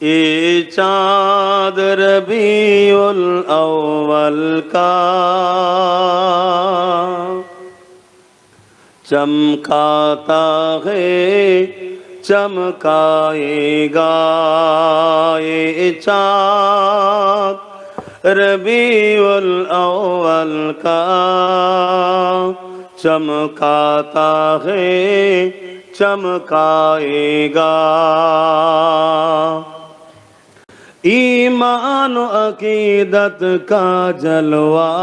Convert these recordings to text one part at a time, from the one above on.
ए चाँद रबीउल अव्वल का चमकाता है चमकाएगा ये चाँद रबीउल अव्वल का चमकाता है चमकाएगा ایمان و عقیدت کا جلوہ۔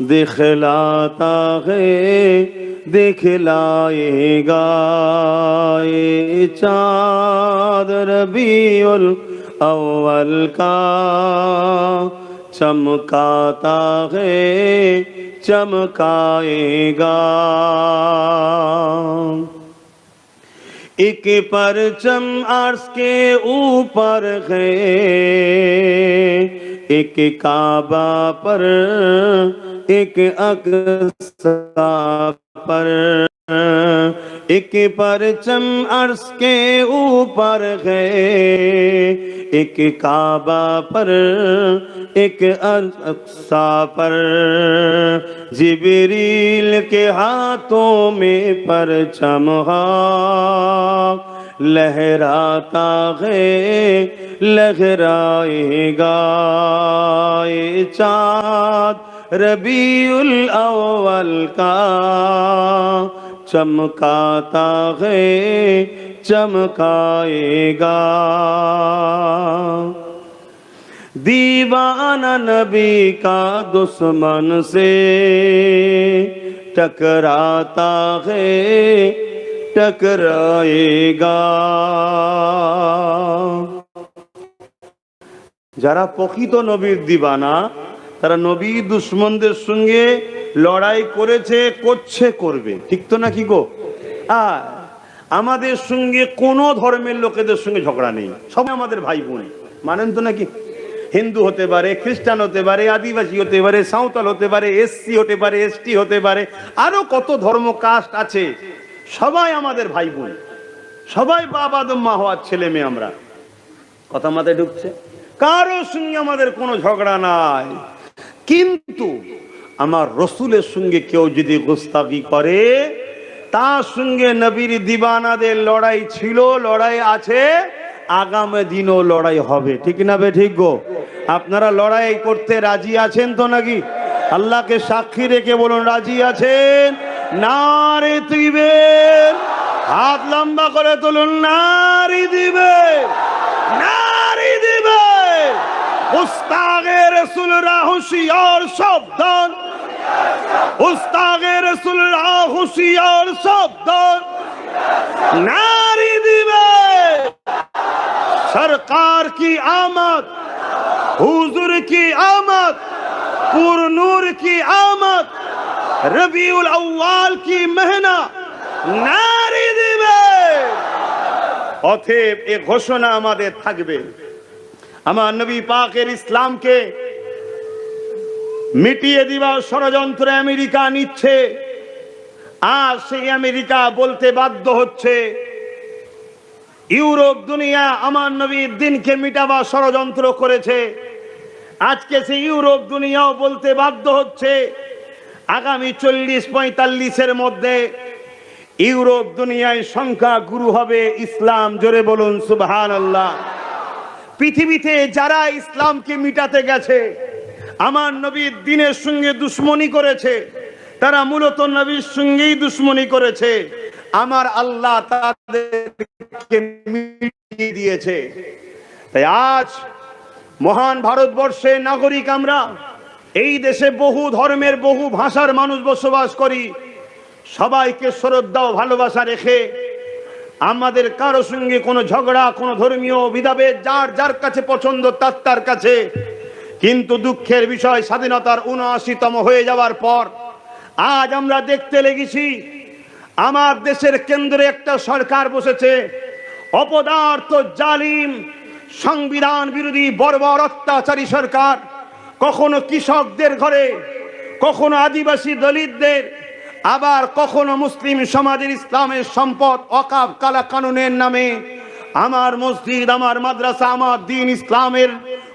دکھلاتا ہے دکھلائے گا یہ چاند ربیع الاول کا۔ چمکاتا ہے چمکائے گا ایک پرچم عرض کے اوپر ہے۔ ایک کعبہ پر ایک اقصہ پر۔ ایک پرچم عرص کے اوپر گئے ایک کعبہ پر، ایک اقصا پر۔ جبریل کے ہاتھوں میں پرچم ہاں لہراتا ہے، لہرائے گا۔ چاند ربی الاول کا چمکاتا ہے چمکائے گا دیوانہ نبی کا دشمن سے ٹکراتا ہے ٹکرائے گا جرا پکی تو نبی دیوانا ترا نبی دشمن دے سنگے লড়াই করেছে, করছে, করবে। ঠিক তো না কি গো? আর আমাদের সঙ্গে কোনো ধর্মের লোকেদের সঙ্গে ঝগড়া নেই। সব আমাদের ভাই বোন। মানেন তো নাকি? হিন্দু হতে পারে, খ্রিস্টান হতে পারে, আদিবাসী হতে পারে, সাঁওতাল হতে পারে, এসসি হতে পারে, এসটি হতে পারে, আরও কত ধর্ম কাস্ট আছে। সবাই আমাদের ভাই বোন। সবাই বাবা মা হওয়ার ছেলে মেয়ে আমরা। কথা মাথায় ঢুকছে? কারও সঙ্গে আমাদের কোনো ঝগড়া নাই। কিন্তু আমার রসুলের সঙ্গে কেউ যদি গোস্তাকি করে, তার সঙ্গে নবীর দিবানাদের লড়াই ছিল, লড়াই আছে, আগামী দিনও লড়াই হবে। ঠিক না বে ঠিক গো? আপনারা লড়াই করতে রাজি আছেন তো নাকি? আল্লাহকে সাক্ষী রেখে বলুন, রাজি আছেন? নারে দিবেন হাত লম্বা করে তুলুন, নারী দিবে। নারী দিবে। উস্তাগে রসুলরা হুশিয়ার সাবধান استاغ رسول اللہ ہوشیار سبدان ناری دیوے، سرکار کی آمد، حضور کی آمد، پور نور کی آمد ربی الاول کی مہنہ ناری دیوے۔ অথে এ تھگ بے۔ اما نبی پاکر اسلام کے মিটিয়ে দিবার ষড়যন্ত্র আমেরিকা নিচ্ছে। আর সেই আমেরিকা বলতে বাধ্য হচ্ছে, ইউরোপ দুনিয়া আমার নবীর দিনকে মিটাবার ষড়যন্ত্র করেছে। আজকে সে ইউরোপ দুনিয়াও বলতে বাধ্য হচ্ছে, আগামী চল্লিশ পঁয়তাল্লিশের মধ্যে ইউরোপ দুনিয়ায় সংখ্যা গুরু হবে ইসলাম। জোরে বলুন সুবহান আল্লাহ পৃথিবীতে যারা ইসলামকে মিটাতে গেছে আমার নবীর দিনের সঙ্গে দুশ্মনী করেছে। তারা মূলত নবীর সঙ্গেই দুশ্মনী করেছে। আমার আল্লাহ তাদেরকে মিটিয়ে দিয়েছে। তাই আজ মহান ভারতবর্ষের নাগরিক আমরা, এই দেশে বহু ধর্মের, বহু ভাষার মানুষ বসবাস করি। সবাইকে শ্রদ্ধা ও ভালোবাসা রেখে। আমাদের কারও সঙ্গে কোনো ঝগড়া, কোনো ধর্মীয় বিধাভেদ, যার যার কাছে পছন্দ, তার তার কাছে কিন্তু দুঃখের বিষয় স্বাধীনতার উনআশিতম হয়ে যাওয়ার পর আজ আমরা দেখতে লেগেছি, আমার দেশের কেন্দ্রে একটা সরকার বসেছে, অপদার্থ, জালিম, সংবিধান বিরোধী, বর্বর অত্যাচারী সরকার। কখনো কৃষকদের ঘরে, কখনো আদিবাসী দলিতদের, আবার কখনো মুসলিম সমাজের ইসলামের সম্পদ অকাব কালা কানুনের নামে। আমার মসজিদ, আমার মাদ্রাসা, আমার দিন ইসলামের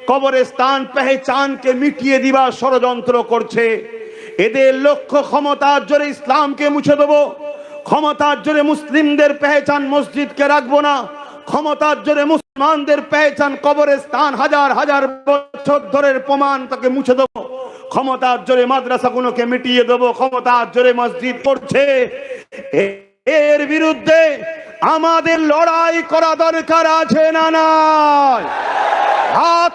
কবরস্থান পেহচানকে মিটিয়ে দিবার ষড়যন্ত্র করছে। এদের লক্ষ্য ক্ষমতার জোরে ইসলামকে মুছে দেবো। ক্ষমতার জোরে মুসলিমদের পেহচান মসজিদকে রাখব না। ক্ষমতার জোরে মুসলমানদের পেহচান কবরস্থান হাজার হাজার বছর ধরে প্রমাণ তাকে মুছে দেবো। ক্ষমতার জোরে মাদ্রাসাগুলোকে মিটিয়ে দেবো। ক্ষমতার জোরে মসজিদ করছে। এর বিরুদ্ধে আমাদের লড়াই করা দরকার আছে না নাই? হাত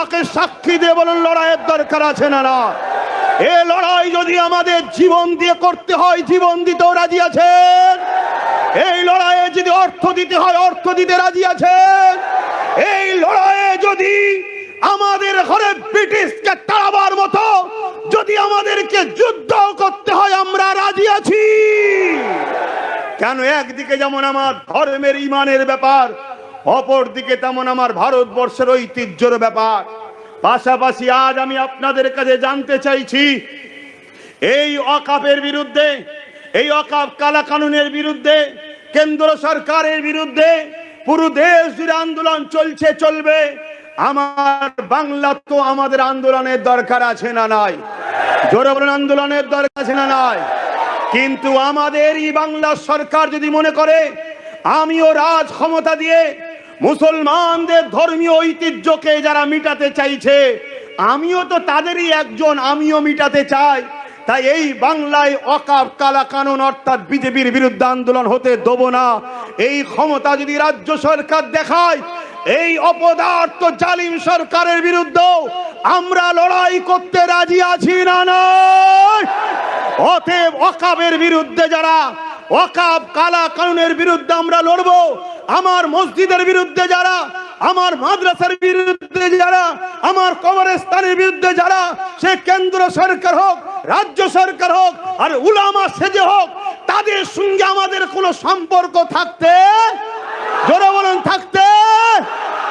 তুল্লাকে সাক্ষী দিয়ে বলুন, লড়াইয়ের দরকার আছে না না? এ লড়াই যদি আমাদের জীবন দিয়ে করতে হয়, জীবন দিতেও রাজি আছেন? এই লড়াইয়ে যদি অর্থ দিতে হয়, অর্থ দিতে রাজি আছেন? এই লড়াইয়ে যদি আমাদের ঘরে ব্রিটিশকে তাড়াবার মতো যদি আমাদেরকে যুদ্ধ করতে হয়, আমরা রাজি আছি। কেন একদিকে যেমন আমার ধর্মের ইমানের ব্যাপার অপর দিকে তেমন আমার ভারতবর্ষের ঐতিহ্যের ব্যাপার। পাশাপাশি আজ আমি আপনাদের কাছে জানতে চাইছি, এই অকাপের বিরুদ্ধে, এই অকাপ কালা কানুনের বিরুদ্ধে, কেন্দ্র সরকারের বিরুদ্ধে পুরো দেশ জুড়ে আন্দোলন চলছে, চলবে। আমার বাংলা তো আমাদের আন্দোলনের দরকার আছে না নাই? জোরে বলেন, আন্দোলনের দরকার আছে না নাই? কিন্তু আমাদের এই বাংলা সরকার যদি মনে করে, আমিও রাজ ক্ষমতা দিয়ে মুসলমানদের ধর্মীয় ঐতিহ্যকে যারা মিটাতে চাইছে, আমিও তো তাদেরই একজন, আমিও মিটাতে চাই। তাই এই বাংলায় অকাপ কালা কানুন অর্থাৎ বিজেপির বিরুদ্ধে আন্দোলন হতে দেবো না। এই ক্ষমতা যদি রাজ্য সরকার দেখায়, এই অপদার্থ জালিম সরকারের বিরুদ্ধে আমরা লড়াই করতে রাজি আছি না অতএব অকাবের বিরুদ্ধে যারা ওয়াকাব কালা কানুনের বিরুদ্ধে আমরা লড়বো। আমার মসজিদের বিরুদ্ধে যারা, আমার মাদ্রাসার বিরুদ্ধে যারা, আমার কবরস্থানের বিরুদ্ধে যারা, সে কেন্দ্র সরকার হোক, রাজ্য সরকার হোক, আর উলামা সেজে হোক, তাদের সঙ্গে আমাদের কোনো সম্পর্ক থাকতে, জোরে বলেন থাকতে,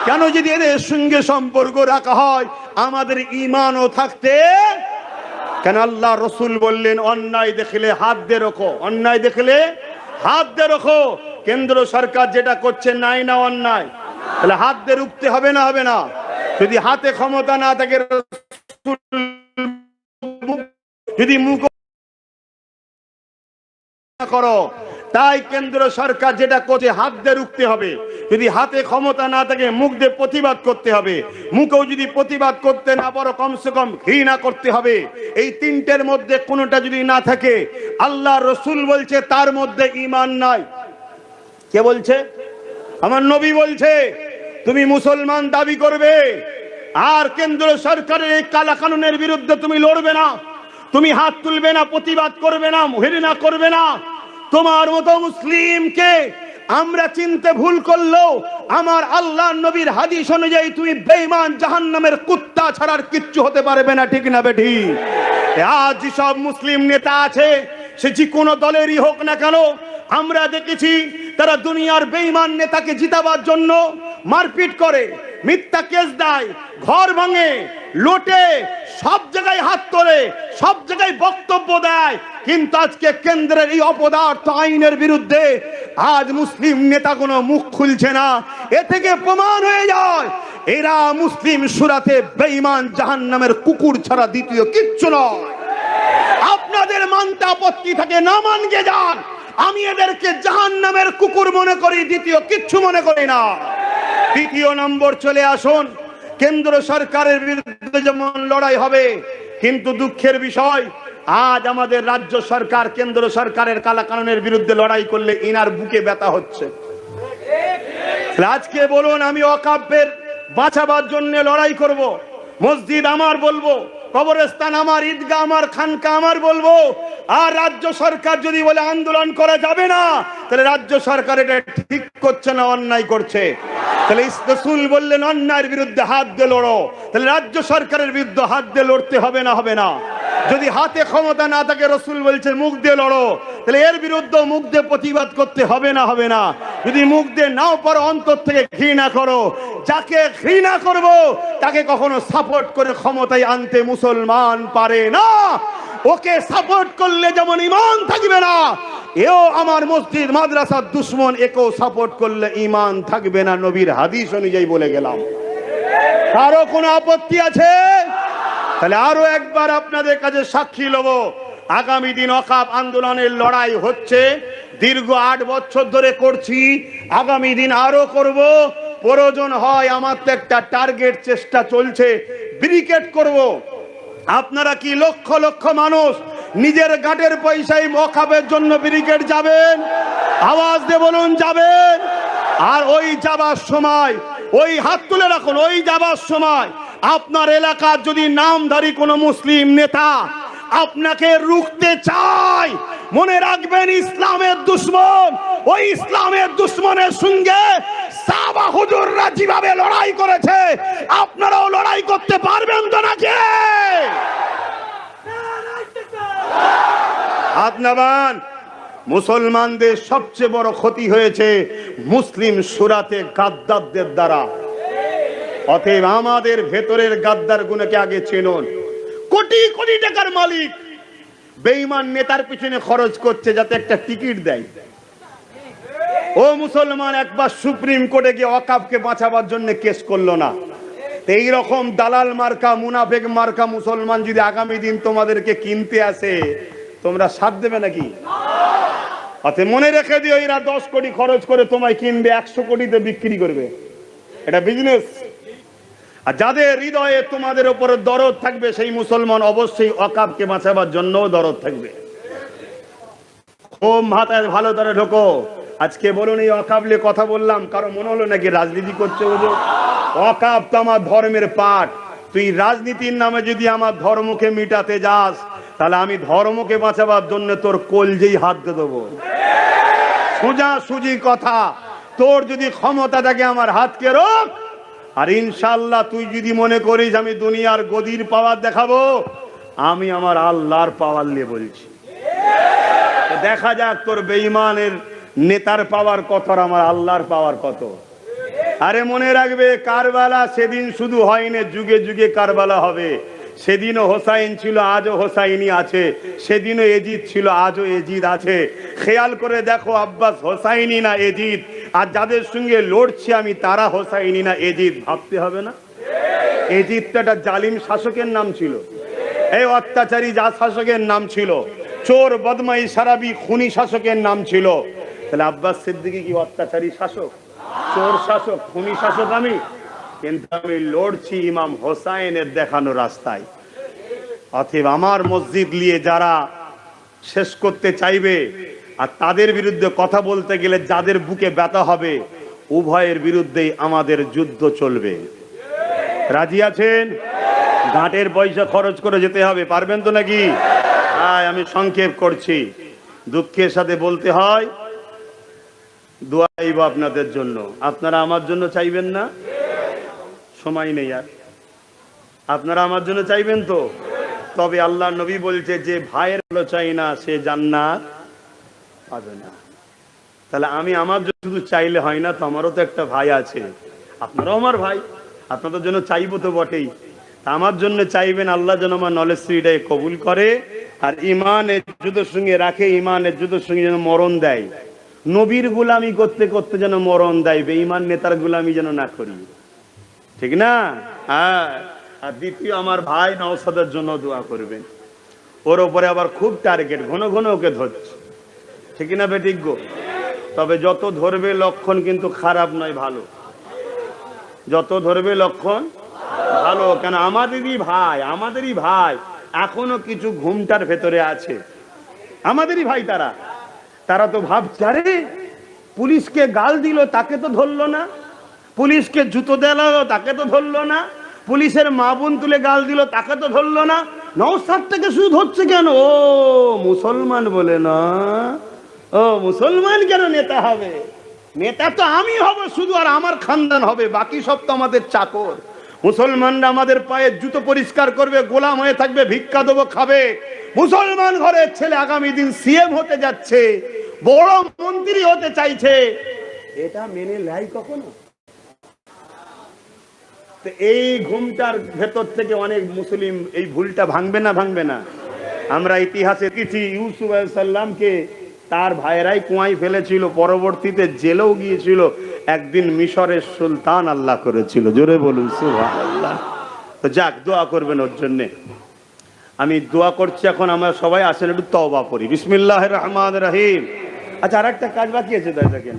কেন যদি এদের সঙ্গে সম্পর্ক রাখা হয়, আমাদের ইমানও থাকতে কেন আল্লাহ রসুল বললেন, অন্যায় দেখলে হাত দিয়ে রোখো। অন্যায় দেখলে হাত দিয়ে রোখো। কেন্দ্র সরকার যেটা করছে, নাই না অন্যায়। তাহলে হাত দিয়ে রুখতে হবে না হবে না। যদি হাতে ক্ষমতা না থাকে যদি মুখ করো। তাই কেন্দ্র সরকার যেটা করছে, হাত দিয়ে রুখতে হবে। যদি হাতে ক্ষমতা না থাকে, মুখ দিয়ে প্রতিবাদ করতে হবে। মুখেও যদি প্রতিবাদ করতে না পারো, কমসে কম ঘৃণা করতে হবে। এই তিনটের মধ্যে কোনোটা যদি না থাকে, আল্লাহ রসুল বলছে, তার মধ্যে ইমান নাই। কে বলছে? আমার নবী বলছে, তুমি মুসলমান দাবি করবে। আর কেন্দ্র সরকারের এই কালা কানুনের বিরুদ্ধে তুমি লড়বে না। তুমি হাত তুলবে না, প্রতিবাদ করবে না, ঘৃণা করবে না। তোমার মতো মুসলিমকে আমরা চিনতে ভুল করল আমার আল্লাহ নবীর হাদিস অনুযায়ী তুমি বেঈমান জাহান্নামের কুত্তা ছাড়ার কিচ্ছু হতে পারবে না, ঠিক না বেঠি? আজ সব মুসলিম নেতা আছে, সে যে কোনো দলেরই হোক না কেন, আমরা দেখেছি তারা দুনিয়ার বেঈমান নেতাকে জিতাবার জন্য মারপিট করে, মিথ্যা কেস দেয়, ঘর ভাঙে লোটে সব জায়গায় হাত তোলে, সব জায়গায় বক্তব্য দেয়। কিন্তু আজকে কেন্দ্রের এই অপদার্থ আইনের বিরুদ্ধে আজ মুসলিম নেতা কোনো মুখ খুলছে না। এ থেকে প্রমাণ হয়ে যায়, এরা মুসলিম সুরাতে বেঈমান জাহান্নামের কুকুর ছাড়া দ্বিতীয় কিচ্ছু নয়। আপনাদের মানতে আপত্তি থাকে, না মানকে যান। আমি এদেরকে জাহান নামের কুকুর মনে করি, দ্বিতীয় কিচ্ছু মনে করি না। দ্বিতীয় নম্বর চলে আসুন। কেন্দ্র সরকারের বিরুদ্ধে যেমন লড়াই হবে, কিন্তু দুঃখের বিষয়, আজ আমাদের রাজ্য সরকার কেন্দ্র সরকারের কালা কানুনের বিরুদ্ধে লড়াই করলে ইনার বুকে ব্যথা হচ্ছে। আজকে বলুন, আমি অকাব্যের বাঁচাবার জন্য লড়াই করব। মসজিদ আমার বলব, কবরস্থান আমার, ঈদগাহ আমার, খানকা আমার বলব। আর রাজ্য সরকার যদি বলে আন্দোলন করা যাবে না, তাহলে রাজ্য সরকার এটা ঠিক করছে না, অন্যায় করছে। তাহলে রসুল বললেন, অন্যায়ের বিরুদ্ধে হাত দিয়ে লড়ো। তাহলে রাজ্য সরকারের বিরুদ্ধে হাত দিয়ে লড়তে হবে না হবে না। যদি হাতে ক্ষমতা না থাকে, রসুল বলছে মুখ দিয়ে লড়ো। তাহলে এর বিরুদ্ধে মুখ দিয়ে প্রতিবাদ করতে হবে না হবে না। যদি মুখ দিয়ে নাও পারো, অন্তর থেকে ঘৃণা করো। যাকে ঘৃণা করব, তাকে কখনো সাপোর্ট করে ক্ষমতায় আনতে মুসলমান পারে না। ওকে সাপোর্ট করলে যেমন ইমান থাকবে না, এও আমার মসজিদ, মাদ্রাসার দুশ্মন, একেও সাপোর্ট করলে ইমান থাকবে না, নবীর হাদিস অনুযায়ী বলে গেলাম। কারও কোনো আপত্তি আছে? তাহলে আরও একবার আপনাদের কাছে সাক্ষী লব, আগামী দিন অকাপ আন্দোলনের লড়াই হচ্ছে, দীর্ঘ আট বছর ধরে করছি, আগামী দিন আরও করব, প্রয়োজন হয় আমার তো একটা টার্গেট চেষ্টা চলছে, ব্রিকেট করব। আপনারা কি লক্ষ লক্ষ মানুষ নিজের গাটের পয়সায় মকাবের জন্য ব্রিগেড যাবেন? আওয়াজ দিয়ে বলুন, যাবেন। আর ওই যাবার সময়, ওই হাত তুলে রাখুন, ওই যাবার সময়। আপনার এলাকার যদি নামধারী কোনো মুসলিম নেতা আপনাকে রুখতে চায় মনে রাখবেন ইসলামের দুশ্মন। ওই ইসলামের দুশ্মনের সঙ্গে সাবা হুজুররা যেভাবে লড়াই করেছে, আপনারাও লড়াই করতে পারবেন তো নাকি? নামান। মুসলমানদের সবচেয়ে বড় ক্ষতি হয়েছে মুসলিম সুরাতে গাদ্দারদের দ্বারা। অতএব আমাদের ভেতরের গাদ্দার গুণকে আগে চেনুন। কোটি কোটি টাকার মালিক। বেঈমান নেতার পিছনে খরচ করছে যাতে একটা টিকিট দেয়। ও মুসলমান, একবার সুপ্রিম কোর্টে গিয়ে অকাপকে বাঁচাবার জন্য কেস করল না। এই রকম দালাল মার্কা, মুনাফেক মার্কা মুসলমান যদি আগামী দিন তোমাদেরকে কিনতে আসে, তোমরা সাথ দেবে নাকি? অতএব মনে রেখে দিও, এরা দশ কোটি খরচ করে তোমায় কিনবে, একশো কোটিতে বিক্রি করবে। এটা বিজনেস আর যাদের হৃদয়ে তোমাদের উপরে দরদ থাকবে, সেই মুসলমান অবশ্যই অকাবকে বাঁচাবার জন্য দরদ থাকবে। ওম ভালো করে ঢোকো। আজকে বলুন, এই অকাবলে কথা বললাম, কারও মনে হলো নাকি রাজনীতি করছে বুঝো অকাব তো আমার ধর্মের পাঠ। তুই রাজনীতির নামে যদি আমার ধর্মকে মিটাতে যাস, তাহলে আমি ধর্মকে বাঁচাবার জন্য তোর কলজেই হাত দিয়ে দেবো। সোজা সুজি কথা। তোর যদি ক্ষমতা থাকে, আমার হাতকে রোক। আর ইনশাল্লাহ তুই যদি মনে করিস আমি দুনিয়ার গদির পাওয়ার দেখাবো, আমি আমার আল্লাহর পাওয়ার নিয়ে বলছি। দেখা যাক তোর বেঈমানের নেতার পাওয়ার কত আর আমার আল্লাহর পাওয়ার কত। আরে মনে রাখবে, কারবালা সেদিন শুধু হয়নি, যুগে যুগে কারবালা হবে। সেদিনও হোসাইন ছিল, আজও হোসাইনি আছে। সেদিনও এজিদ ছিল, আজও এজিদ আছে। খেয়াল করে দেখো, আব্বাস হোসাইনি না এজিদ। আর যাদের সঙ্গে লড়ছি আমি, তারা হোসাইনি না এজিদ। ভাবতে হবে না। এজিদ তো একটা জালিম শাসকের নাম ছিল। এই অত্যাচারী যা শাসকের নাম ছিল, চোর বদমাই সারাবি, খুনি শাসকের নাম ছিল। তাহলে আব্বাস সিদ্দিকী কি অত্যাচারী শাসক? চোর শাসক, খুনি শাসক আমি? কিন্তু আমি লড়ছি ইমাম হোসাইনের দেখানো রাস্তায়। অতএব আমার মসজিদ নিয়ে যারা শেষ করতে চাইবে আর তাদের বিরুদ্ধে কথা বলতে গেলে যাদের বুকে ব্যথা হবে, উভয়ের বিরুদ্ধেই আমাদের যুদ্ধ চলবে। রাজি আছেন? ঘাটের পয়সা খরচ করে যেতে হবে, পারবেন তো নাকি? আয়, আমি সংক্ষেপ করছি। দুঃখের সাথে বলতে হয় দোয়াইব আপনাদের জন্য। আপনারা আমার জন্য চাইবেন না? সময় নেই আর। আপনারা আমার জন্য চাইবেন তো? তবে আল্লাহ নবী বলছে, যে ভাইয়ের ভালো চাই না, সে জান্নাত পাবে না। তাহলে আমি আমার জন্য শুধু চাইলে হয় না, তো আমারও তো একটা ভাই আছে। আপনারাও আমার ভাই, আপনাদের জন্য চাইব তো বটেই। আমার জন্য চাইবেন, আল্লাহ যেন আমার নলেজ শ্রীটাই কবুল করে, আর ইমানের যুদ্ধের সঙ্গে রাখে ইমানের যুদ্ধের সঙ্গে যেন মরণ দেয়। নবীর গুলামি করতে করতে যেন মরণ দেয়, বেঈমান নেতার গুলামি যেন না করি। ঠিক না? হ্যাঁ। আর দ্বিতীয়, আমার ভাই নওসাদের জন্য দোয়া করবেন। ওর ওপরে আবার খুব টার্গেট, ঘন ঘন ওকে ধরছে। ঠিক না বেটিজ্ঞ তবে যত ধরবে লক্ষণ কিন্তু খারাপ নয়, ভালো। যত ধরবে লক্ষণ, ভালো। কেন আমাদেরই ভাই আমাদেরই ভাই এখনও কিছু ঘুমটার ভেতরে আছে। আমাদেরই ভাই তারা। তারা তো ভাবছে, আরে, পুলিশকে গাল দিল, তাকে তো ধরলো না। পুলিশকে জুতো দেলালো তাকে তো ধরলো না। পুলিশের মা বোন তুলে গাল দিল, তাকে তো ধরলো না। নৌসাদ থেকে শুধু ধরছে কেন? ও, মুসলমান বলে না। ও, মুসলমান কেন নেতা হবে? নেতা তো আমি হব শুধু, আর আমার খানদান হবে। বাকি সব তো আমাদের চাকর। মুসলমানরা আমাদের পায়ে জুতো পরিষ্কার করবে, গোলাম হয়ে থাকবে, ভিক্ষা দেবো, খাবে। মুসলমান ঘরের ছেলে আগামী দিন সিএম হতে যাচ্ছে, বড় মন্ত্রী হতে চাইছে। এটা মেনে নেয় কখনো? তো এই ঘুমটার ভেতর থেকে অনেক মুসলিম এই ভুলটা ভাঙবে না ভাঙবে না। আমরা ইতিহাসে দেখেছি, ইউসুফ সাল্লামকে তার ভাইয়েরাই কুয়াই ফেলেছিল, পরবর্তীতে জেলেও গিয়েছিল। একদিন মিশরের সুলতান আল্লাহ করেছিল। জোরে বলুন, সুবহানাল্লাহ। তো যাক, দোয়া করবেন ওর জন্যে। আমি দোয়া করছি এখন, আমরা সবাই আসেন, একটু তওবা পড়ি বিসমিল্লাহ রহমান রহিম। আচ্ছা আর একটা কাজ বাকি আছে তাই দেখেন।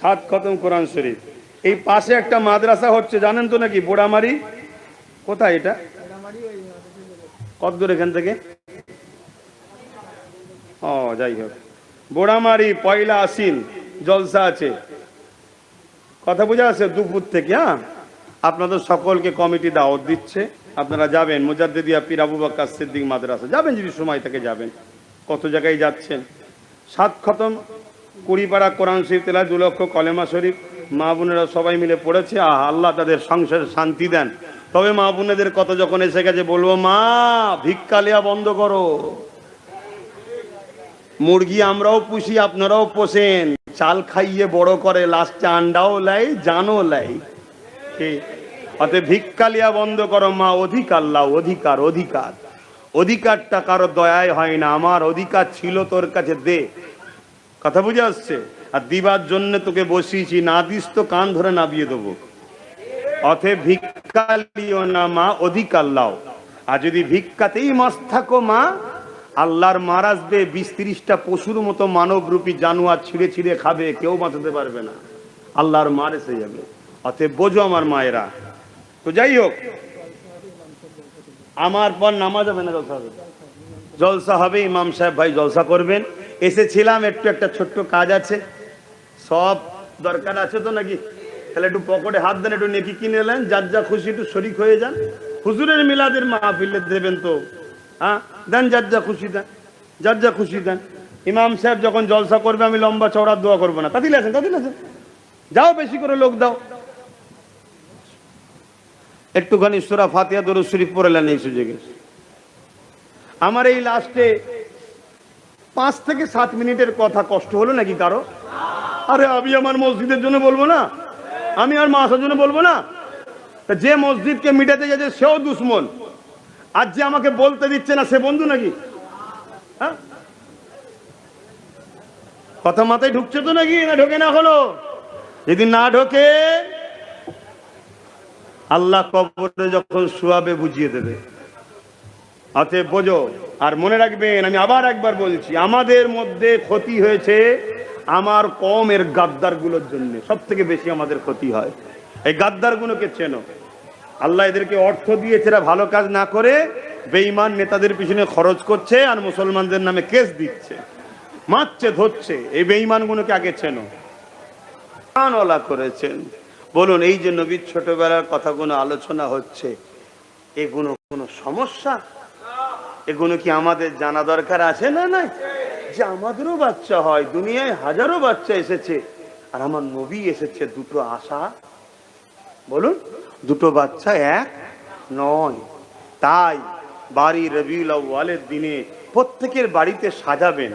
সাত খতম কোরআন শরীফ। এই পাশে একটা মাদ্রাসা হচ্ছে, জানেন তো নাকি? বোড়ামারি। কোথায় এটা? কত দূর এখান থেকে? ও, যাই হোক। বোড়ামারি, পয়লা আসিন জলসা আছে। কথা বোঝা আছে দুপুর থেকে হ্যাঁ? আপনাদের সকলকে কমিটি দাওয়াত দিচ্ছে। আপনারা যাবেন, মুজাদ্দিদিয়া, পীর আবু বাক্কার সিদ্দিক মাদ্রাসা। যাবেন যদি সময় থেকে, যাবেন। কত জায়গায় যাচ্ছেন? সাত খতম, কুড়িপাড়া কোরআন শরীফ তেলা দু লক্ষ কলেমা শরীফ। মা বোনেরা সবাই মিলে পড়েছে, আহ, আল্লাহ তাদের সংসারে শান্তি দেন। তবে মা বোনেদের কত যখন এসে গেছে, বলব, মা, ভিক্ষা লেয়া বন্ধ করো। মুরগি আমরাও পুষি, আপনারাও পোষেন। চাল খাইয়ে বড় করে লাস্টে আন্ডাও লাই, জানও লাই। অতএব ভিক্ষা লিয়া বন্ধ করো, মা, অধিকার লাও, অধিকার অধিকার। অধিকারটা কারও দয়ায় হয় না, আমার অধিকার ছিল তোর কাছে, দে। কথা বুঝে আসছে? আর দিবার জন্য তোকে বসিয়েছি, না দিস তো কান ধরে নাবিয়ে দেবো। অতএব ভিক্ষা লিও না মা অধিকার লাও আর যদি ভিক্ষাতেই মস্ত থাকো মা, আল্লাহর মার আসবে, বিশ তিরিশটা পশুর মতো মানবরূপী জানোয়ার ছিঁড়ে ছিঁড়ে খাবে, কেউ বাঁচাতে পারবে না। আল্লাহর মার এসে যাবে। অতএব বোঝো আমার মায়েরা। তো যাই হোক, আমার পর নামাজ হবে না জলসা হবে? জলসা হবে, ইমাম সাহেব ভাই জলসা করবেন। এসেছিলাম, একটু একটা ছোট্ট কাজ আছে। সব দরকার আছে তো নাকি? তাহলে একটু পকেটে হাত দেন, একটু নেকি কিনে নেন, যার যা খুশি একটু শরিক হয়ে যান। হুজুরের মিলাদের মাহফিলে দেবেন তো। হ্যাঁ? দেন যার যা খুশি দেন, যার যা খুশি দেন। ইমাম সাহেব যখন জলসা করবে, আমি লম্বা চওড়া দোয়া করব না। তাতিল আছেন তাতিল আছেন যাও বেশি করে লোক দাও। একটুখানি সুরা ফাতিয়া দরুদ শরীফ পড়লেন এই সুযোগে। আমার এই লাস্টে পাঁচ থেকে সাত মিনিটের কথা কষ্ট হলো নাকি কারও? আরে আমি আমার মসজিদের জন্য বলব না। আমি আর মাসার জন্য বলব না। যে মসজিদকে মিটাতে যাচ্ছে সেও দুশ্মন। আর যে আমাকে বলতে দিচ্ছে না, সে বন্ধু নাকি? হ্যাঁ? কথা মাথায় ঢুকছে তো নাকি? না ঢোকে না হলো যদি না ঢোকে, আল্লাহ কবরে যখন শুয়াবে বুঝিয়ে দেবে। অতএব বোঝো, আর মনে রাখবেন, আমি আবার একবার বলছি, আমাদের মধ্যে ক্ষতি হয়েছে আমার কমের গাদ্দারগুলোর জন্য সব থেকে বেশি আমাদের ক্ষতি হয়। এই গাদ্দারগুলোকে চেনো। আল্লাহ এদেরকে অর্থ দিয়েছে এরা ভালো কাজ না করে বেঈমান নেতাদের পিছনে খরচ করছে আর মুসলমানদের নামে কেস দিচ্ছে, মারছে, ধরছে। এই বেঈমানগুলোকে আগে চেনো। প্রাণওয়ালা করেছেন। বলুন, এই যে নবীর ছোটবেলার কথাগুলো আলোচনা হচ্ছে, এগুলো কোনো সমস্যা? এগুলো কি আমাদের জানা দরকার আছে না নাই? যে আমাদেরও বাচ্চা হয়, দুনিয়ায় হাজারো বাচ্চা এসেছে। আর আমার নবী এসেছে, দুটো আশা। বলুন, দুটো বাচ্চা এক নয়। তাই বাড়ি রবিউল আউ্বালের দিনে প্রত্যেকের বাড়িতে সাজাবেন,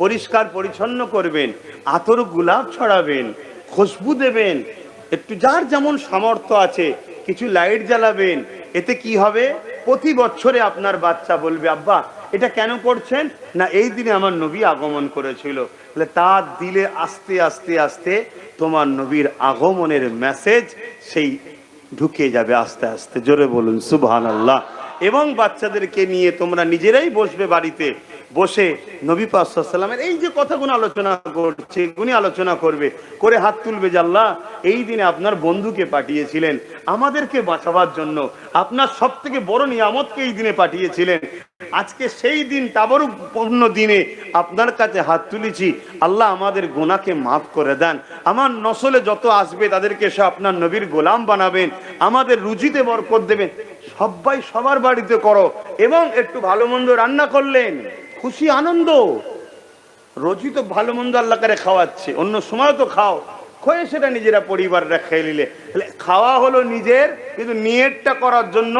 পরিষ্কার পরিচ্ছন্ন করবেন, আতর গোলাপ ছড়াবেন, খুশবু দেবেন, একটু যার যেমন সামর্থ্য আছে, কিছু লাইট জ্বালাবেন। এতে কি হবে? প্রতি বছরে আপনার বাচ্চা বলবে, আব্বা এটা কেন করছেন? না, এই দিনে আমার নবী আগমন করেছিল। তাহলে তার দিলে আস্তে আস্তে আস্তে তোমার নবীর আগমনের মেসেজ সেই ঢুকে যাবে আস্তে আস্তে। জোরে বলুন সুবহান আল্লাহ এবং বাচ্চাদেরকে নিয়ে তোমরা নিজেরাই বসবে বাড়িতে। বসে নবী পাসাল্লামের এই যে কথাগুলো আলোচনা করছে এগুলি আলোচনা করবে, করে হাত তুলবে যে আল্লাহ, এই দিনে আপনার বন্ধুকে পাঠিয়েছিলেন, আমাদেরকে বাঁচাবার জন্য, আপনার সব থেকে বড় নিয়ামতকে এই দিনে পাঠিয়েছিলেন। আজকে সেই দিন তাবরূপূর্ণ দিনে আপনার কাছে হাত তুলেছি, আল্লাহ আমাদের গোনাকে মাফ করে দেন। আমার নসলে যত আসবে, তাদেরকে সে আপনার নবীর গোলাম বানাবেন, আমাদের রুজিতে বরকত দেবেন। সবাই সবার বাড়িতে করো, এবং একটু ভালো মন্দ রান্না করলেন। খুশি, আনন্দ। রোজই তো ভালো মন্দ আল্লাহ করে খাওয়াচ্ছে। অন্য সময় তো খাও। খয়ে সেটা নিজেরা পরিবাররা খেয়ে নিলে। খাওয়া হলো নিজের, কিন্তু নিয়তটা করার জন্য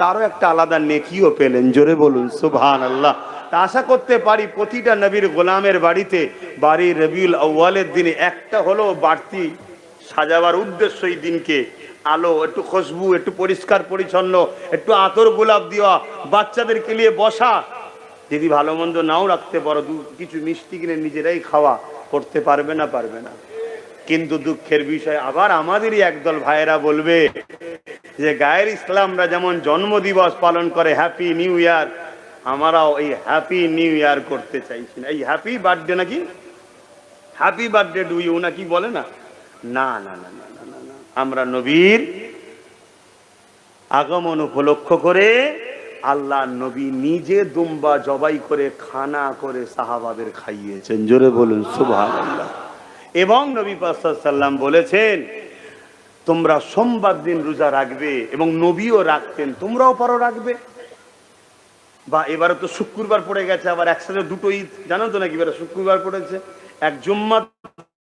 তারও একটা আলাদা নেকিও পেলেন। জোরে বলুন সুবহান আল্লাহ তা আশা করতে পারি প্রতিটা নবীর গোলামের বাড়িতে বাড়ির রবিউল আউ্বালের দিনে একটা হলো বাড়তি সাজাবার উদ্দেশ্য এই দিনকে। আলো, একটু খুশবু, একটু পরিষ্কার পরিচ্ছন্ন, একটু আতর গোলাপ দেওয়া, বাচ্চাদেরকে নিয়ে বসা যদি ভালো মন্দ নাও রাখতে পারো কিছু মিষ্টি কিনে নিজেরাই খাওয়া, করতে পারবে না পারবে না। কিন্তু দুঃখের বিষয়, আবার আমাদেরই একদল ভাইয়েরা বলবে যে, গায়ের ইসলামরা যেমন জন্ম দিবস পালন করে হ্যাপি নিউ ইয়ার আমরাও এই হ্যাপি নিউ ইয়ার করতে চাইছি না। এই হ্যাপি বার্থডে নাকি? হ্যাপি বার্থডে ডু ইউ নাকি বলে না না না না না না। আমরা নবীর আগমন উপলক্ষ করে আল্লাহ নবী নিজে দুম্বা জবাই করে খানা করে সাহাবাদের খাইয়েছেন। জোরে বলুন সুবহান আল্লাহ এবং নবী সাল্লাম বলেছেন তোমরা সোমবার দিন রোজা রাখবে এবং নবীও রাখতেন তোমরাও পারো রাখবে। বা এবারে তো শুক্রবার পড়ে গেছে আবার একসাথে দুটো ঈদ জানেন তো নাকি এবারে শুক্রবার পড়েছে? এক জুম্মা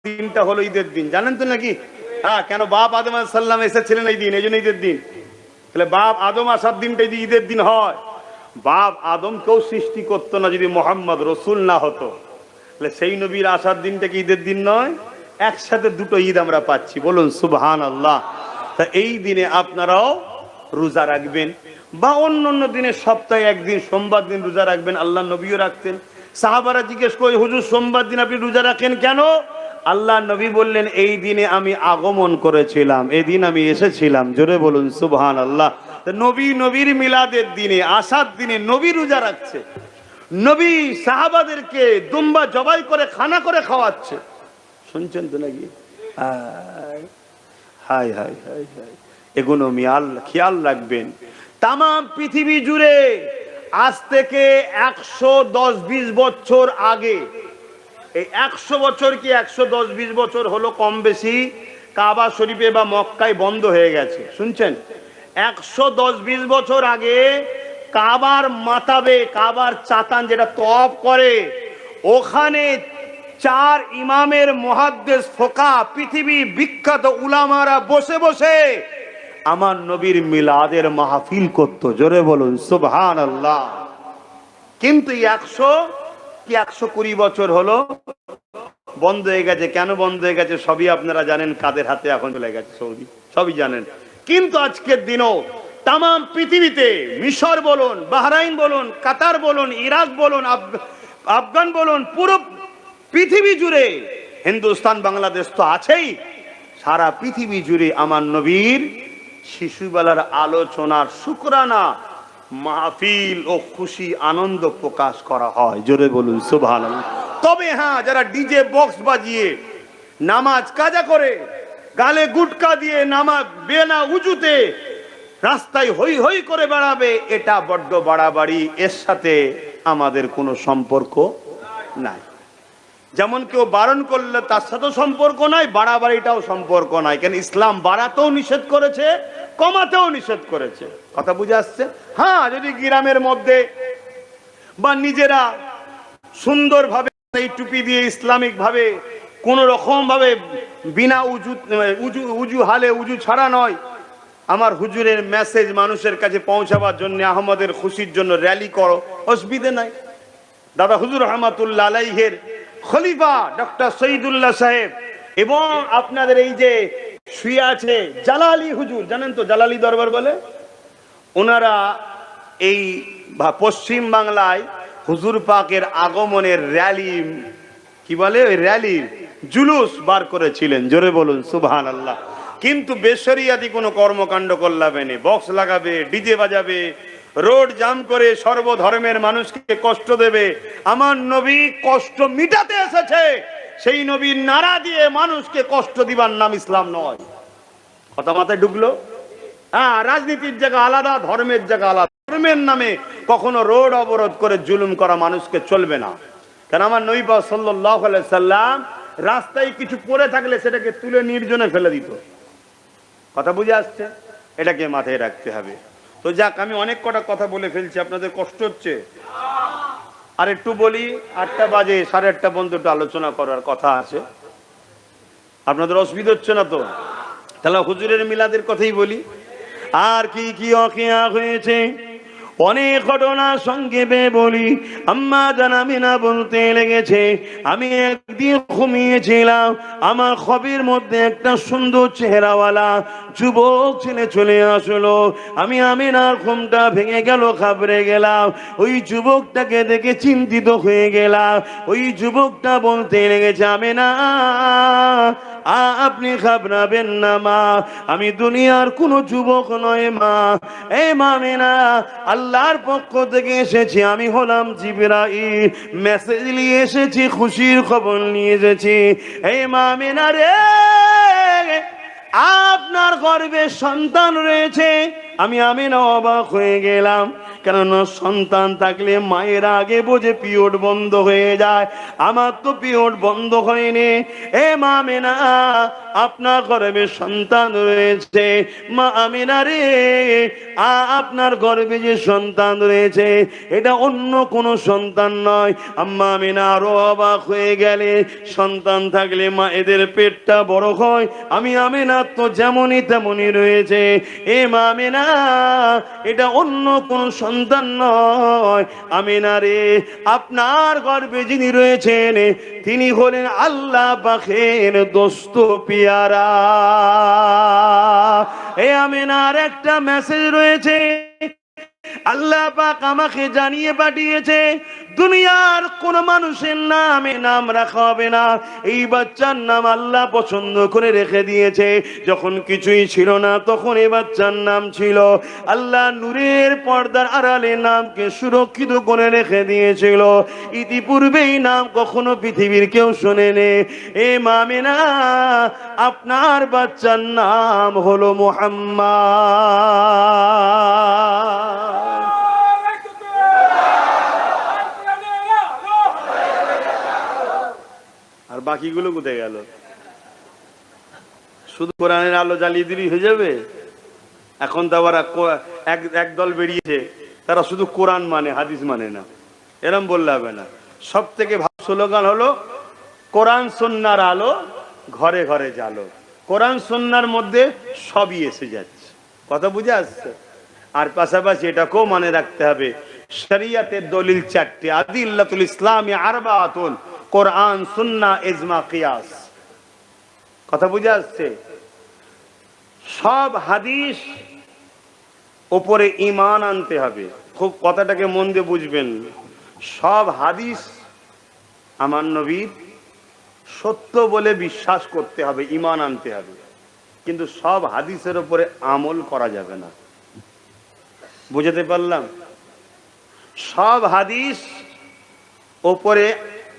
দিনটা হলো ঈদের দিন জানেন তো নাকি? হ্যাঁ কেন বাপ আদম সাল্লাম এসেছিলেন এই দিন এই জন্য ঈদের দিন। তাহলে বাপ আদম আসার দিনটা যদি ঈদের দিন হয়, বাপ আদম কেউ সৃষ্টি করতো না যদি মোহাম্মদ রসুল না হতো। তাহলে সেই নবীর আসার দিনটা কি ঈদের দিন নয়? একসাথে দুটো ঈদ আমরা পাচ্ছি। বলুন সুবহান আল্লাহ তা এই দিনে আপনারাও রোজা রাখবেন বা অন্য অন্য দিনে সপ্তাহে একদিন, সোমবার দিন রোজা রাখবেন, আল্লাহ নবীও রাখতেন। সাহাবারা জিজ্ঞেস করে, হুজুর, সোমবার দিন আপনি রোজা রাখেন কেন? আল্লাহ নবী বললেন, এই দিনে আমি আগমন করেছিলাম, এই দিন আমি এসেছিলাম। জোরে বলুন সুবহান আল্লাহ নবী নবীর মিলাদের দিনে, আসার দিনে নবী রোজা রাখছে। নবী সাহাবাদেরকে দুম্বা জবাই করে, খানা করে খাওয়াচ্ছে। শুনছেন তো নাকি? হাই হাই হাই হাই এগুলো মিয়াল খেয়াল রাখবেন। তাম পৃথিবী জুড়ে আজ থেকে একশো দশ বিশ বছর আগে এই একশো বছর কি একশো দশ বিশ বছর হলো কম বেশি? কাবা শরীফে বা মক্কায় বন্ধ হয়ে গেছে। শুনছেন? একশো দশ বিশ বছর আগে কাবার মাতাবে, কাবার চাতান যেটা তপ করে, ওখানে চার ইমামের মহাদ্দেশ ফোকা, পৃথিবী বিখ্যাত উলামারা বসে বসে আমার নবীর মিলাদের মাহফিল করতো। জোরে বলুন সুবহান আল্লাহ কিন্তু একশো কি একশো কুড়ি বছর হলো, বন্ধ হয়ে গেছে। কেন বন্ধ হয়ে গেছে সবই আপনারা জানেন, কাদের হাতে এখন চলে গেছে সৌদি। সবই জানেন। কিন্তু আজকের দিনও তাম পৃথিবীতে মিশর বলুন, বাহরাইন বলুন, কাতার বলুন, ইরাক বলুন আফগান বলুন, পুরো পৃথিবী জুড়ে, হিন্দুস্তান, বাংলাদেশ তো আছেই, সারা পৃথিবী জুড়ে আমার নবীর শিশুবেলার আলোচনার শুক্রানা মাহফিল ও খুশি আনন্দ প্রকাশ করা হয়। জোরে বলুন সুভান তবে হ্যাঁ যারা ডিজে বক্স বাজিয়ে নামাজ কাজা করে, গালে গুটকা দিয়ে নামাজ বেনা উজুতে রাস্তায় হই হই করে বেড়াবে, এটা বড্ড বাড়াবাড়ি। এর সাথে আমাদের কোনো সম্পর্ক নাই। যেমন কেউ বারণ করলে তার সাথেও সম্পর্ক নাই, বাড়াবাড়িটাও সম্পর্ক নাই। কেন ইসলাম বাড়াতেও নিষেধ করেছে, কমাতেও নিষেধ করেছে। কথা বুঝে আসছে? হ্যাঁ যদি গ্রামের মধ্যে বা নিজেরা সুন্দরভাবে এই টুপি দিয়ে ইসলামিক ভাবে কোন রকম ভাবে বিনা উজু উজু উজু হালে উজু ছাড়া নয়, আমার হুজুরের মেসেজ মানুষের কাছে পৌঁছাবার জন্য, আহমদের খুশির জন্য র্যালি করো, অসুবিধে নাই। দাদা হুজুর রহমাতুল্লাহ আলাইহের খলিফা ডক্টর শহীদুল্লাহ সাহেব এবং আপনাদের এই যে শুয়ে আছে জালালি হুজুর, জানেন তো জালালি দরবার বলে? ওনারা এই পশ্চিম বাংলায় হুজুর পাকের আগমনের র্যালি, কি বলে ওই র্যালির জুলুস বার করেছিলেন, জোরে বলুন সুবহান আল্লাহ কিন্তু বেসরিয়াদি কোনো কর্মকাণ্ড করলাবে বক্স লাগাবে, ডিজে বাজাবে রোড জাম করে সর্বধর্মের মানুষকে কষ্ট দেবে। আমার নবী কষ্ট মিটাতে এসেছে। সেই নবীর নারা দিয়ে মানুষকে কষ্ট দিবার নাম ইসলাম নয়। কথা মাথায় ঢুকলো? হ্যাঁ রাজনীতির জায়গা আলাদা, ধর্মের জায়গা আলাদা। ধর্মের নামে কখনো রোড অবরোধ করে জুলুম করা মানুষকে চলবে না। কেন আমার নইবা সাল্লাহ সাল্লাম রাস্তায় কিছু পড়ে থাকলে সেটাকে তুলে নির্জনে ফেলে দিত। কথা বুঝে আসছে? এটাকে মাথায় রাখতে হবে। তো যাক, আমি অনেক কটা কথা বলে ফেলছি, আপনাদের কষ্ট হচ্ছে। আর একটু বলি, আটটা বাজে, সাড়ে আটটা পর্যন্ত আলোচনা করার কথা আছে। আপনাদের অসুবিধা হচ্ছে না তো? তাহলে হুজুরের মিলাদের কথাই বলি। আর কি কি অকেয়া হয়েছে? অনেক ঘটনা সংক্ষেপে বলি। আম্মা জানামি না বলতে লেগেছে, আমি একদিন ঘুমিয়েছিলাম, আমার খবির মধ্যে একটা সুন্দর চেহারাওয়ালা যুবক ছেলে চলে আসলো। আমি আমিনার ঘুমটা ভেঙে গেল খাবড়ে গেলাম। ওই যুবকটাকে দেখে চিন্তিত হয়ে গেলাম। ওই যুবকটা বলতে লেগেছে, আমিনা আপনি ঘাবড়াবেন না, মা। আমি দুনিয়ার কোনো যুবক নয়, মা। এই মামিনা আল্লাহর পক্ষ থেকে এসেছি। আমি হলাম জিবরাইল। মেসেজ নিয়ে এসেছি, খুশির খবর নিয়ে এসেছি। এই মামিনা রে, আপনার গর্বে সন্তান রয়েছে। আমি আমি অবাক হয়ে গেলাম। কেননা সন্তান থাকলে মায়ের আগে বোঝে পিওট বন্ধ হয়ে যায়। আমার তো পিওট বন্ধ হয়নি। এ মা মেনা আপনার গর্বে সন্তান রয়েছে। মা আমিনা রে আপনার গর্বে যে সন্তান রয়েছে, এটা অন্য কোনো সন্তান নয়। আম্মা আমিনা আরও অবাক হয়ে গেলে, সন্তান থাকলে মা এদের পেটটা বড় হয়। আমি আমিনা তো যেমনই তেমনই রয়েছে। এ মা আমিনা, এটা অন্য কোন সন্তান নয়। আমিনা রে, আপনার গর্বে যিনি রয়েছেন, তিনি হলেন আল্লাহ পাখের দোস্ত পিয়ারা। এ আমিনার একটা মেসেজ রয়েছে। আল্লাহ পাক আমাকে জানিয়ে পাঠিয়েছে দুনিয়ার কোন মানুষের নামে নাম রাখা হবে না। এই বাচ্চার নাম আল্লাহ পছন্দ করে রেখে দিয়েছে। যখন কিছুই ছিল না, তখন এই বাচ্চার নাম ছিল আল্লাহ নূরের পর্দার আড়ালে নামকে সুরক্ষিত করে রেখে দিয়েছিল। ইতিপূর্বেই নাম কখনো পৃথিবীর কেউ শোনেনি। এ মামিনা, আপনার বাচ্চার নাম হলো মোহাম্মদ। বাকিগুলো কোথায় গেল? শুধু কোরআনের আলো জ্বালিয়ে দিলেই হয়ে যাবে? এখন তো আবার এক- দল বেরিয়েছে, তারা শুধু কোরআন মানে হাদিস মানে না। এরম বললে হবে না। সব থেকে ভালো স্লোগান হলো, কোরআন সন্ন্যার আলো ঘরে ঘরে জালো কোরআন সন্ন্যার মধ্যে সবই এসে যাচ্ছে। কথা বুঝে আসছে? আর পাশাপাশি এটাকেও মনে রাখতে হবে, শরিয়াতের দলিল চারটি, আদিল্লাতুল ইসলামী আরবাতুন। কোরআন, সুন্না, ইজমা, কিয়াস। কথা বুঝে আসছে সব হাদিস ওপরে ইমান আনতে হবে। খুব কথাটাকে মন দিয়ে বুঝবেন। সব হাদিস আমার নবীর সত্য বলে বিশ্বাস করতে হবে ইমান আনতে হবে। কিন্তু সব হাদিসের উপরে আমল করা যাবে না। বুঝাতে পারলাম? সব হাদিস ওপরে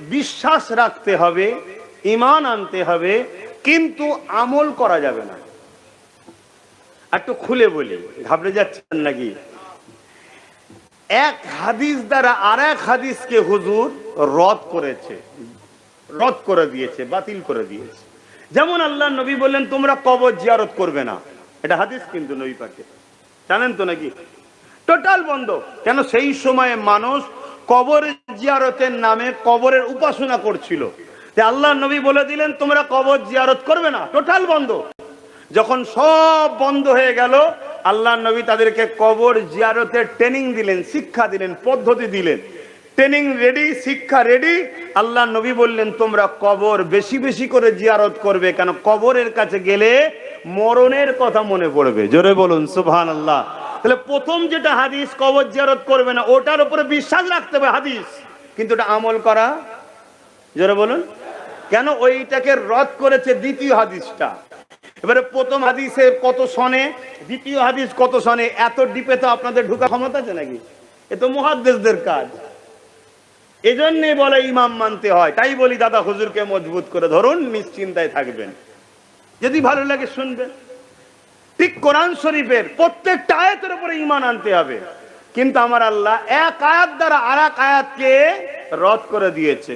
বিশ্বাস রাখতে হবে, ইমান আনতে হবে, কিন্তু আমল করা যাবে না। একটু খুলে বলি, ঘাবড়ে যাচ্ছেন নাকি? এক হাদিস দ্বারা আর এক হাদিসকে হুজুর রদ করেছে, রদ করে দিয়েছে, বাতিল করে দিয়েছে। যেমন আল্লাহ নবী বললেন, তোমরা কবর জিয়ারত করবে না। এটা হাদিস কিন্তু নবী পাকে জানেন তো নাকি? টোটাল বন্ধ। কেন? সেই সময়ে মানুষ কবর জিয়ারতের নামে কবরের উপাসনা করছিল। আল্লাহ নবী বলে দিলেন, তোমরা কবর জিয়ারত করবে না, টোটাল বন্ধ। যখন সব বন্ধ হয়ে গেল আল্লাহ নবী তাদেরকে কবর জিয়ারতের ট্রেনিং দিলেন, শিক্ষা দিলেন, পদ্ধতি দিলেন। ট্রেনিং রেডি, শিক্ষা রেডি। আল্লাহ নবী বললেন, তোমরা কবর বেশি বেশি করে জিয়ারত করবে, কেন কবরের কাছে গেলে মরণের কথা মনে পড়বে। জোরে বলুন সুবহান আল্লাহ তাহলে প্রথম যেটা হাদিস কবর জিয়ারত করবে না, ওটার উপরে বিশ্বাস রাখতে হবে হাদিস। কিন্তু এটা আমল করা, জোরে বলুন, কেন ওইটাকে রদ করেছে দ্বিতীয় হাদিসটা? এবারে প্রথম হাদিসে কত সনে, দ্বিতীয় হাদিস কত সনে, এত ডিপে তো আপনাদের ঢুকা ক্ষমতা আছে নাকি? এ তো মহাদ্দেশদের কাজ। এজন্যে বলে ইমাম মানতে হয়, তাই বলি দাদা হুজুরকে মজবুত করে ধরুন, নিশ্চিন্তায় থাকবেন। যদি ভালো লাগে শুনবেন। ঠিক কোরআন শরীফের প্রত্যেকটা আয়াতের উপরে ইমান আনতে হবে। কিন্তু আমার আল্লাহ এক আয়াত দ্বারা আর এক আয়াতকে রদ করে দিয়েছে।